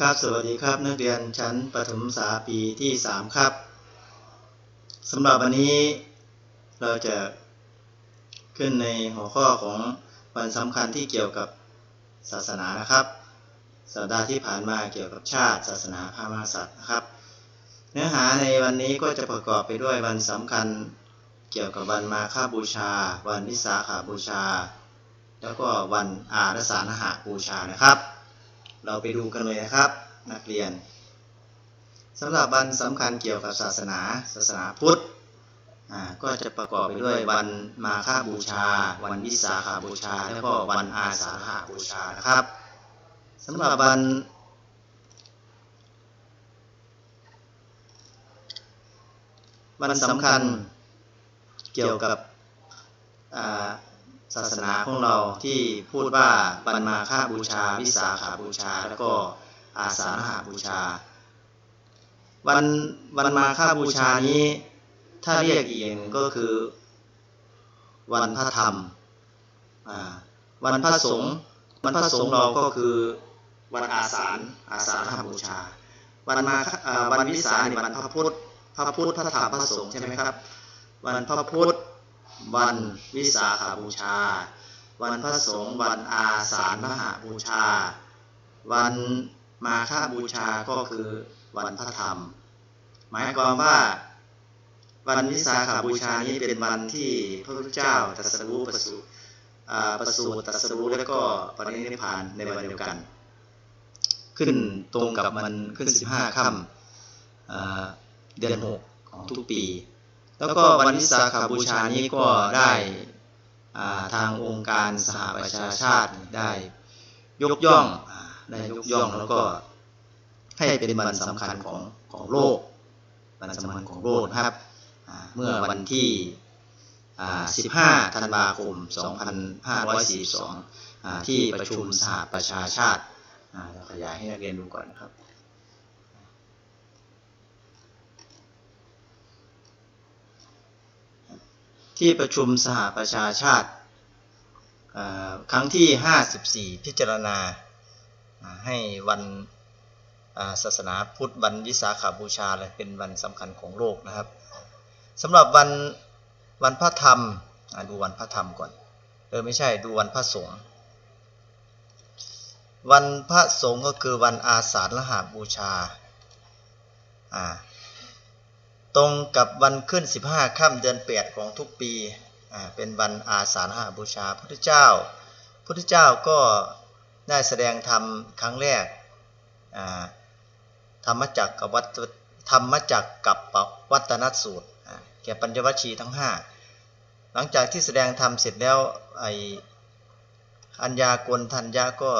ครับสวัสดีครับ นักเรียนชั้นประถมศึกษาปีที่ 3 ครับสำหรับวันนี้เราจะขึ้นในหัวข้อของวันสำคัญที่เกี่ยวกับศาสนานะครับ สัปดาห์ที่ผ่านมาเกี่ยวกับชาติ ศาสนาพระมหากษัตริย์นะครับ เนื้อหาในวันนี้ก็จะประกอบไปด้วยวันสำคัญเกี่ยวกับวันมาฆบูชา วันวิสาขาบูชา แล้วก็วันอารสาฬหบูชานะครับ เราไปดูกันเลยนะครับ นักเรียนสำหรับวันสำคัญเกี่ยวกับศาสนา ศาสนาพุทธก็จะประกอบไปด้วยวันมาฆบูชา วันวิสาขาบูชา แล้วก็วันอาสาฬหบูชานะครับสำหรับวันวันสำคัญเกี่ยวกับ ศาสนาของเราที่พูดว่าวันมาฆบูชา วิสาขาบูชา แล้วก็อาสาฬหบูชา วันวันมาฆบูชานี้ ถ้าเรียกอีกอย่างก็คือ วันพระธรรมวันพระสงฆ์วันพระสงฆ์เราก็คือวันอาสาอาสาฬหบูชา วันมาฆอ่าวันวิสาในวันพระพุทธพระพุทธพระธรรมพระสงฆ์ใช่ไหมครับ วันพระพุทธ วันวิสาขาบูชา วันพระสงฆ์วันอาสาฬมหาบูชา วันมาฆบูชาก็คือวันพระธรรม หมายความว่าวันวิสาขาบูชานี้เป็นวันที่พระพุทธเจ้าตรัสรู้ประสูติประสูติตรัสรู้แล้วก็ปรินิพพานในวันเดียวกัน ขึ้นตรงกับมันขึ้น 15ค่ำอ่าเดือน6ของทุกปี แล้วก็วันวิสาขาบูชานี้ก็ได้ทางองค์การสหประชาชาติได้ยกย่องอได้ยกย่องแล้วก็ให้เป็นวันสำคัญของของโลกวันสำคัญของโลกนะครับเมื่อวันที่ 15 ธันวาคม 2542 ที่ประชุมสหประชาชาติขยายให้นักเรียนดูก่อนนะครับ ที่ประชุมสหประชาชาติ ครั้งที่ 54 พิจารณาให้วันศาสนาพุทธวันวิสาขาบูชาเลยเป็นวันสำคัญของโลกนะครับสำหรับวันวันพระธรรมดูวันพระธรรมก่อนเออไม่ใช่ดูวันพระสงฆ์วันพระสงฆ์ก็คือวันอาสาฬหบูชา ตรงกับวันขึ้น 15ค่ำเดือน 8 ของทุกปีเป็นวันอาสาฬหบูชาพุทธเจ้า พุทธเจ้าก็ได้แสดงธรรมครั้งแรกธรรมจักกับวัตธรรมจักกับวัตนสูตรแก่ปัญจวัคคีย์ทั้ง 5 หลังจากที่แสดงธรรมเสร็จแล้วไออัญญากลทัญญาก็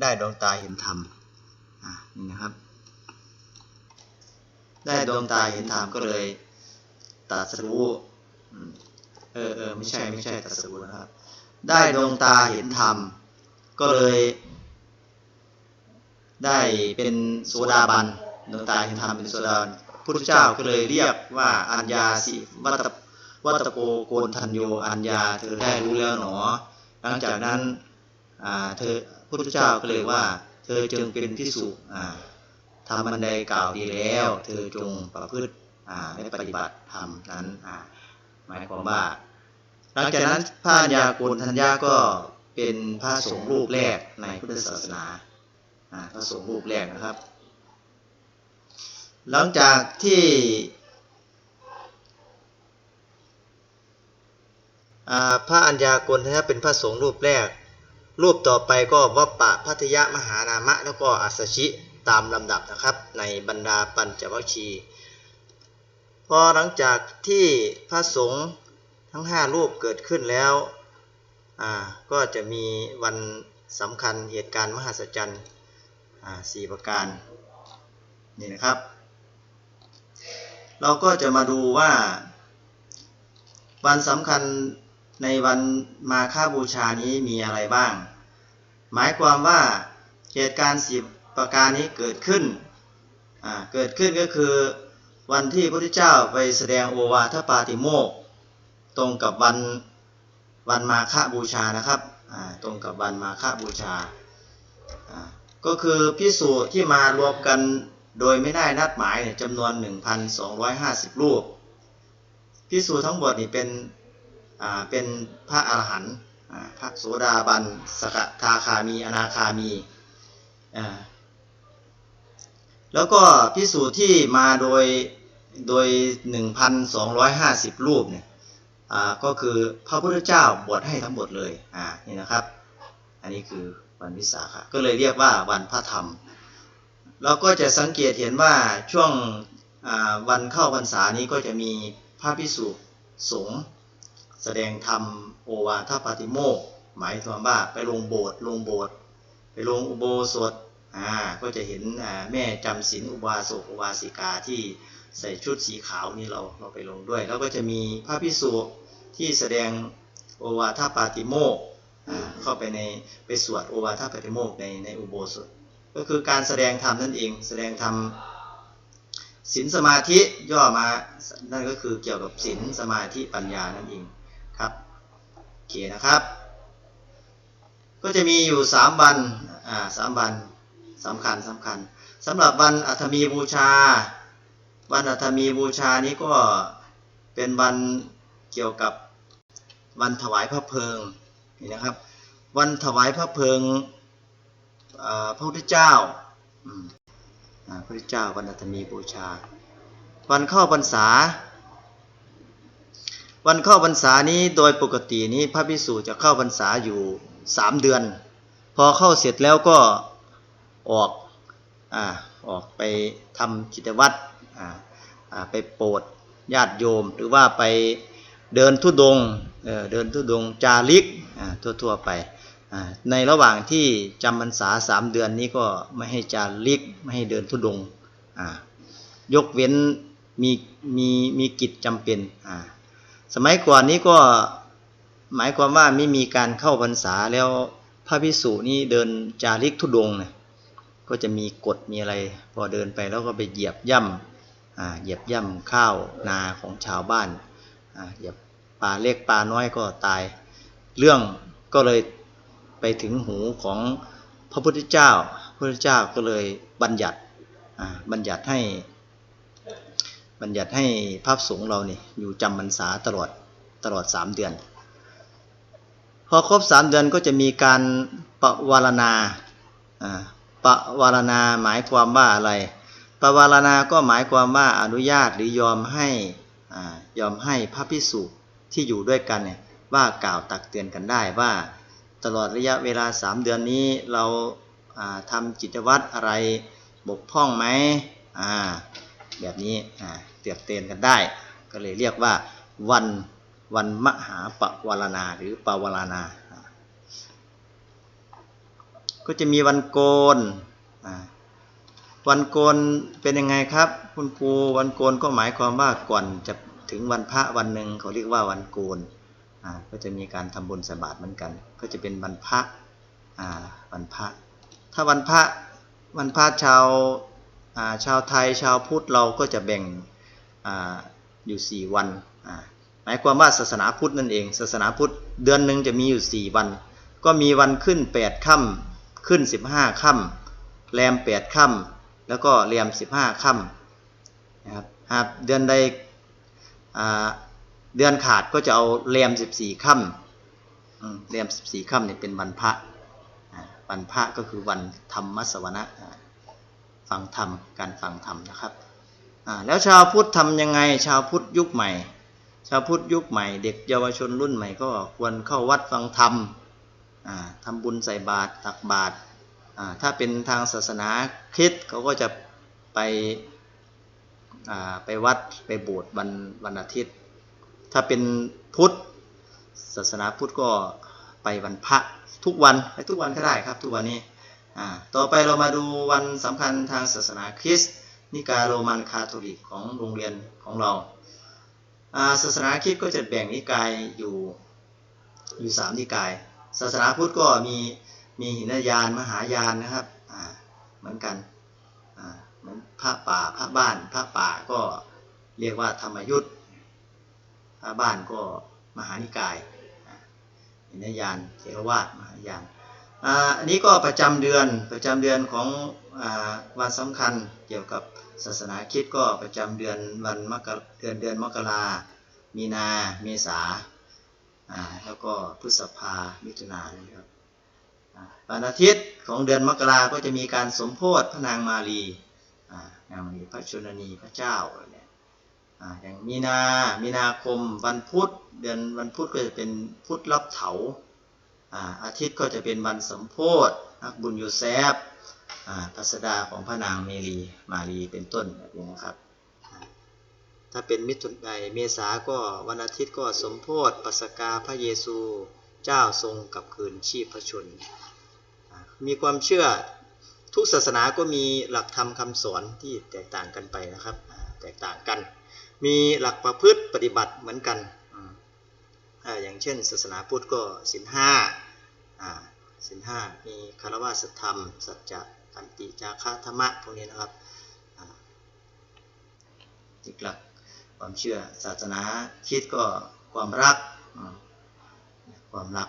ได้ดวงตาเห็นธรรมนี่นะครับ ได้ดวงตาเห็นธรรมก็เลยตรัสรู้อืมเออเออไม่ใช่ไม่ใช่ตรัสรู้นะครับ ได้ดวงตาเห็นธรรมก็เลย ได้เป็นโสดาบันดวงตาเห็นธรรมเป็นโสดาบันพุทธเจ้าก็เลยเรียกว่าอัญญาสิวัตวัตโกโกนทัญโยอัญญาเธอได้รู้แล้วหนอ หลังจากนั้นอ่าเธอพุทธเจ้าก็เลยว่า เธอจึงเป็นพิสุอ่า ทำมันใดกล่าวดีแล้ว เธอจงประพฤติอ่าและปฏิบัติธรรมนั้นหมายความว่า หลังจากนั้นพระัญญาโกณทัญญาก็เป็นพระสงฆ์รูปแรกในพุทธศาสนาพระสงฆ์รูปแรกนะครับ หลังจากที่พระอัญญาโกณทัญญาเป็นพระสงฆ์รูปแรก รูปต่อไปก็วัปปะพัทยมหานามะแล้วก็อัสสชิ ตามลำดับนะครับ ในบรรดาปัญจวัคคีย์พอหลังจากที่พระสงฆ์ทั้งห้ารูปเกิดขึ้นแล้วก็จะมีวันสำคัญเหตุการณ์มหัศจรรย์สี่ประการนี่นะครับ เราก็จะมาดูว่า วันสำคัญในวันมาฆบูชานี้มีอะไรบ้าง หมายความว่าเหตุการณ์สิบ ประการนี้เกิดขึ้น เกิดขึ้นก็คือวันที่พระพุทธเจ้าไปแสดงโอวาทปาติโมกข์ตรงกับวันวันมาฆบูชานะครับ ตรงกับวันมาฆบูชา ก็คือพิสูจน์ที่มารวมกันโดยไม่ได้นัดหมายเนี่ยจำนวน 1,250 รูป พิสูจน์ทั้งหมดนี่เป็นเป็นพระอรหันต์พระโสดาบัน สกทาคามี อนาคามีอ่า แล้วก็พิสูจน์ที่มาโดยโดย 1,250 รูปเนี่ยอ่าก็คือพระพุทธเจ้าบวชให้ทั้งหมดเลยอ่านี่นะครับ อันนี้คือวันวิสาขะก็เลยเรียกว่าวันพระธรรม เราก็จะสังเกตเห็นว่าช่วงอ่าวันเข้าพรรษานี้ก็จะมีพระพิสุสงฆ์แสดงธรรมโอวาทปาติโมกหมายความว่าไปลงโบสถ์ลงโบสถ์ไปลงอุโบสถ อ่าก็จะเห็นแม่จำศีลอุบาสกอุบาสิกาที่ใส่ชุดสีขาวนี่เราเราไปลงด้วย แล้วก็จะมีพระพิสุที่แสดงโอวาทปาติโมกเข้าไปในไปสวดโอวาทปาติโมกในในอุโบสถ ก็คือการแสดงธรรมนั่นเอง แสดงธรรมศีลสมาธิย่อมานั่นก็คือเกี่ยวกับศีลสมาธิปัญญานั่นเองครับโอเคนะครับ ก็จะมีอยู่สามวันอ่าสามวัน สำคัญสำคัญสำหรับวันอัฐมีบูชา วันอัฐมีบูชานี้ก็เป็นวันเกี่ยวกับวันถวายพระเพลิงนี่นะครับ วันถวายพระเพลิงพระพุทธเจ้าพระพุทธเจ้าวันอัตมีบูชา วันเข้าพรรษา วันเข้าพรรษานี้โดยปกตินี้พระพิสุจะเข้าพรรษาอยู่สามเดือน พอเข้าเสร็จแล้วก็ ออกอ่าออกไปทำกิจวัตรอ่าอ่าไปโปรดญาติโยม หรือว่าไปเดินทุดงเเดินทุดงจาริกทั่วๆไป ในระหว่างที่จำพรรษาสามเดือนนี้ก็ไม่ให้จาริกไม่ให้เดินทุดง ยกเว้นมีมีมีกิจจำเป็น สมัยก่อนนี้ก็หมายความว่าไม่มีการเข้าพรรษาแล้วพระพิสุนี่เดินจาริกทุดงเนี่ย ก็จะมีกฎมีอะไร พอเดินไปแล้วก็ไปเหยียบย่ำเหยียบย่ำข้าวนาของชาวบ้านาเหยียบปลาเล็กปลาน้อยก็ตาย เรื่องก็เลยไปถึงหูของพระพุทธเจ้า พระพุทธเจ้าก็เลยบัญญัติบัญญัติให้ บัญญัติให้พระสงฆ์เรานี่อยู่จำพรรษาตลอดตลอดสามเดือน พอครบสามเดือนก็จะมีการประวารณา ปวารณาหมายความว่าอะไร ปวารณาก็หมายความว่าอนุญาตหรือยอมให้อยอมให้พระพิสุที่อยู่ด้วยกันเนี่ยว่ากล่าวตักเตือนกันได้ว่า ตลอดระยะเวลาสามเดือนนี้เราทำกิจวัตรอะไรบกพร่องไหมแบบนี้เตือนเตือนกันได้ ก็เลยเรียกว่าวันวันมหาปวารณาหรือปวารณา ก็จะมีวันโกนอ่าวันโกนเป็นยังไงครับ คุณครูวันโกนก็หมายความว่าก่อนจะถึงวันพระวันหนึ่งเขาเรียกว่าวันโกนอ่าก็จะมีการทำบุญสบาตรเหมือนกัน ก็จะเป็นวันพระอ่าวันพระ ถ้าวันพระวันพระชาวอ่าชาวไทยชาวพุทธเราก็จะแบ่งอ่าอยู่สี่วันอ่าหมายความว่าศาสนาพุทธนั่นเอง ศาสนาพุทธเดือนหนึ่งจะมีอยู่สี่วัน ก็มีวันขึ้นแปดค่ำ ขึ้นสิบห้าค่แรมแปดค่ำแล้วก็แรมสิบห้าค่นะครับหากเดือนใดเดือนขาดก็จะเอาแรมสิบสี่ค่ำอืมแรมสิบสี่ค่ำเนี่ยเป็นวันพระวันพระก็คือวันธรรมสวนะฟังธรรมการฟังธรรมนะครับแล้วชาวพุทธทำยังไงชาวพุทธยุคใหม่ ชาวพุทธยุคใหม่ เด็กเยาวชนรุ่นใหม่ก็ควรเข้าวัดฟังธรรม อ่าทำบุญใส่บาตรตักบาตรถ้าเป็นทางศาสนาคริสต์เขาก็จะไปไปวัดไปโบสถ์วันวันอาทิตย์ ถ้าเป็นพุทธศาสนาพุทธก็ไปวันพระทุกวันไปทุกวันก็ได้ครับ ทุกวันนี้ต่อไปเรามาดูวันสำคัญทางศาสนาคริสต์นิกายโรมันคาทอลิกของโรงเรียนของเราอ่าศาสนาคริสต์ก็จะแบ่งนิกายอยู่อยู่สามนิกาย ศาสนาพุทธก็มีมีหินยานมหายานนะครับเหมือนกันเหมือนพระป่าพระบ้านพระป่าก็เรียกว่าธรรมยุทธพระบ้านก็มหานิกายหินยานเทรวาสมหายานอันนี้ก็ประจำเดือนประจำเดือนของอวันสำคัญเกี่ยวกับศาสนาคิดก็ประจำเดือนวันมกรเดือนเดือนมกรามีนา เมษา แล้วก็พฤษภามิถุนายนะครับวันอาทิตย์ของเดือนมกราก็จะมีการสมโพธิพระนางมารีนางมารีพระชนนีพระเจ้าอะไรเนี่ยอ่าอย่างมีนา มีนาคม วันพุธ เดือนวันพุธก็จะเป็นพุธรับเถาอาอาทิตย์ก็จะเป็นวันสมโพธินักบุญโยแซฟพัสดาของพระนางเมรี มารีเป็นต้นแบบนี้นะครับ ถ้าเป็นมิถุนายนเมษาก็วันอาทิตย์ก็สมโพธิปัสกาพระเยซูเจ้าทรงกับคืนชีพพระชน มีความเชื่อทุกศาสนาก็มีหลักธรรมคำสอนที่แตกต่างกันไปนะครับ แตกต่างกัน มีหลักประพฤติปฏิบัติเหมือนกัน อย่างเช่น ศาสนาพุทธก็สินห้าอ่าสิห้ามีคารวะสธรรม สัจจะขันติจาคะธรรมะพวกนี้นะครับอีกหลัก ความเชื่อศาสนาคิดก็ความรักความรัก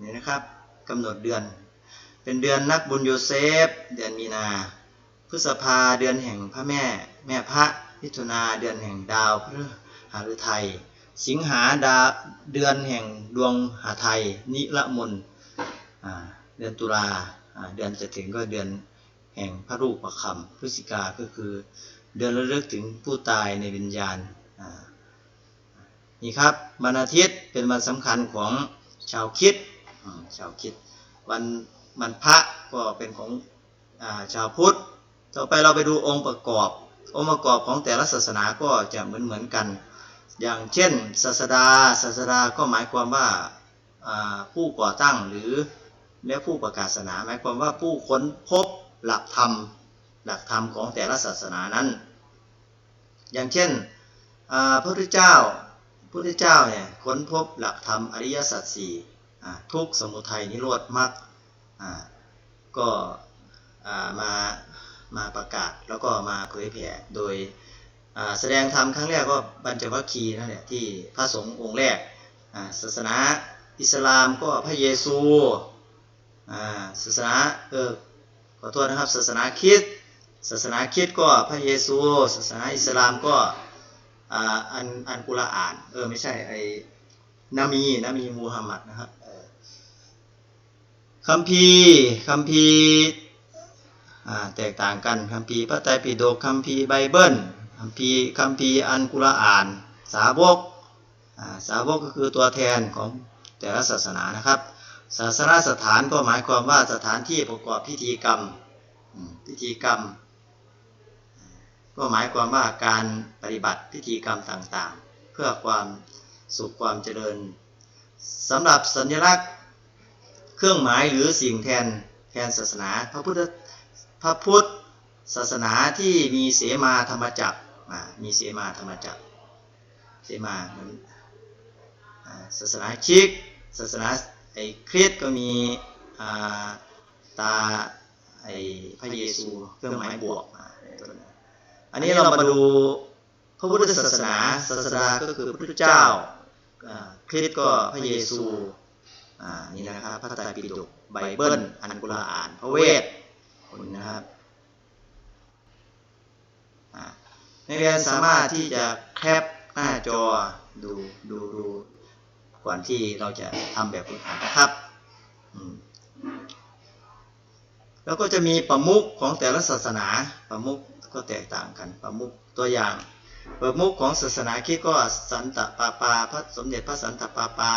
นี่นะครับกำหนดเดือน เป็นเดือนนักบุญโยเซฟ เดือนมีนา พฤษภาเดือนแห่งพระแม่ แม่พระมิถุนาเดือนแห่งดาวพฤหัสไทยสิงหาดาเดือนแห่งดวงหาไทย นิละมนเดือนตุลาอ่าเดือนจะถึงก็เดือนแห่งพระรูปประคำพฤศจิกาก็คือ เดือนระลึกถึงผู้ตายในวิญญาณนี่ครับวันอาทิตย์เป็นวันสำคัญของชาวคิดชาวคิดวันวันพระก็เป็นของอาชาวพุทธ ต่อไปเราไปดูองค์ประกอบ องค์ประกอบของแต่ละศาสนาก็จะเหมือนเหมือนๆกัน อย่างเช่น ศาสดา ศาสดาก็หมายความว่าอ่าผู้ก่อตั้งหรือและผู้ประกาศศาสนา หมายความว่าผู้ค้นพบหลักธรรม หลักธรรมของแต่ละศาสนานั้น อย่างเช่นพระพุทธเจ้าพระพุทธเจ้าเนี่ยค้นพบหลักธรรมอริยสัจสี่ทุกสมุทัยนิโรธมรรคก็มามาประกาศแล้วก็มาเผยแผ่โดยแสดงธรรมครั้งแรกก็บัญจวัคคีนั่นแหละที่พระสงฆ์องค์แรกศาสนาอิสลามก็พระเยซูศาสนาเออขอโทษนะครับศาสนาคริสต์ ศาสนาคริสต์ก็พระเยซู ศาสนาอิสลามก็อันอันกุรอาน เออไม่ใช่ไอนามีนามีมูฮัมหมัดนะครับคัมภีคัมภีอ่าแตกต่างกันคัมภีพระไตรปิฎกคัมภีไบเบิลคัมภีคัมภีอันกุรอาน สาวกสาวกก็คือตัวแทนของแต่ละศาสนานะครับ ศาสนสถานก็หมายความว่าสถานที่ประกอบพิธีกรรมพิธีกรรม ก็หมายความว่าการปฏิบัติพิธีกรรมต่างๆ เพื่อความสุขความเจริญสำหรับสัญลักษณ์ เครื่องหมายหรือสิ่งแทนแทนศาสนา พระพุทธพระพุทธศาสนาที่มีเสมาธรรมจักรอ่ามีเสมาธรรมจักรเสมาเหมือนศาสนาคริกศาสนาไอ้คริสต์ก็มีตาไอ้พระเยซูเครื่องหมายบวกอ่า อันนี้เรามาดูพระพุทธศาสนาศาสดาก็คือพระพุทธเจ้าคริสต์ก็พระเยซูนี่นะครับพระไตรปิฎกไบเบิลอันกุรอาน พระเวทคนนะครับนักเรียนสามารถที่จะแคปหน้าจอดูดูดูก่อนที่เราจะทำแบบฝึกหัดนะครับแล้วก็จะมีประมุขของแต่ละศาสนาประมุข ก็แตกต่างกันประมุขตัวอย่างประมุขของศาสนาคริสต์ก็สันตปาปาพระสมเด็จพระสันตปาปา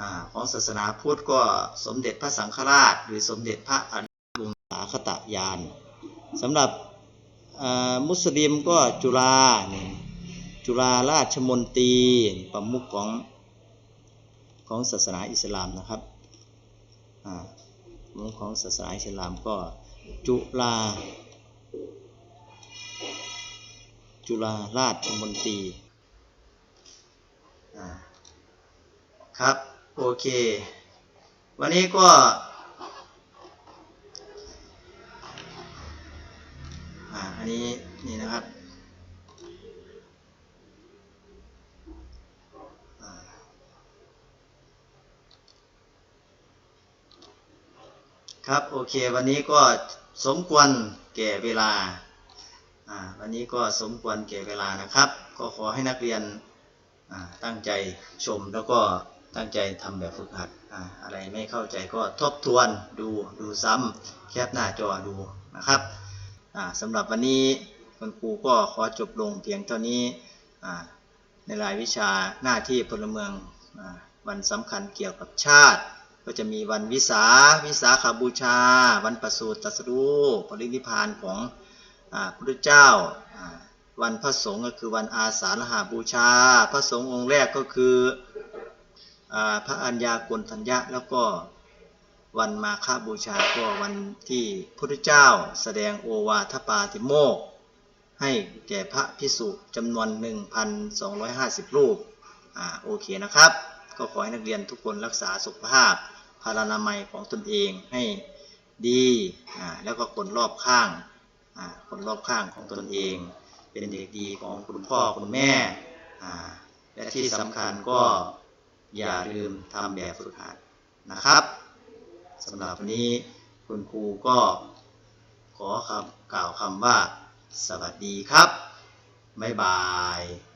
อของศาสนาพุทธก็สมเด็จพระสังฆราช หรือสมเด็จพระอนุวงศาคตยานสำหรับมุสลิมก็จุฬานี่จุฬาราชมนตรีประมุขของของศาสนาอิสลามนะครับประมุขของศาสนาอิสลามก็จุฬา จุฬาราชมนตรีครับ โอเค วันนี้ก็อันนี้ นี่นะครับครับ โอเค วันนี้ก็สมควรแก่เวลา วันนี้ก็สมควรแก่เวลานะครับ ก็ขอให้นักเรียนตั้งใจชมแล้วก็ตั้งใจทำแบบฝึกหัดออะไรไม่เข้าใจก็ทบทวนดูดูซ้ำแคปหน้าจอดูนะครับอ่าสำหรับวันนี้คุณครูก็ขอจบลงเพียงเท่านี้ในรายวิชาหน้าที่พลเมืองอวันสำคัญเกี่ยวกับชาติ ก็จะมีวันวิสาวิสาขาบูชา วันประสูติตรัสรู้ปรินิพานของ พระพุทธเจ้าวันพระสงฆ์ก็คือวันอาสาฬหาบูชา พระสงฆ์องค์แรกก็คืออพระอัญญากลทัญญะแล้วก็วันมาฆบูชาก็วันที่พระพุทธเจ้าแสดงโอวาทปาติโมก ให้แก่พระพิสุจำนวน 1,250 รูปอ่าโอเคนะครับ ก็ขอให้นักเรียนทุกคนรักษาสุขภาพพารานามัยของตนเองให้ดีอ่าแล้วก็คนรอบข้าง คนรอบข้างของตนเอง เป็นเด็กดีของคุณพ่อคุณแม่และที่สำคัญก็อย่าลืมทำแบบฝึกหัดนะครับสำหรับวันนี้คุณครูก็ขอคำกล่าวคำว่า สวัสดีครับ บ๊ายบาย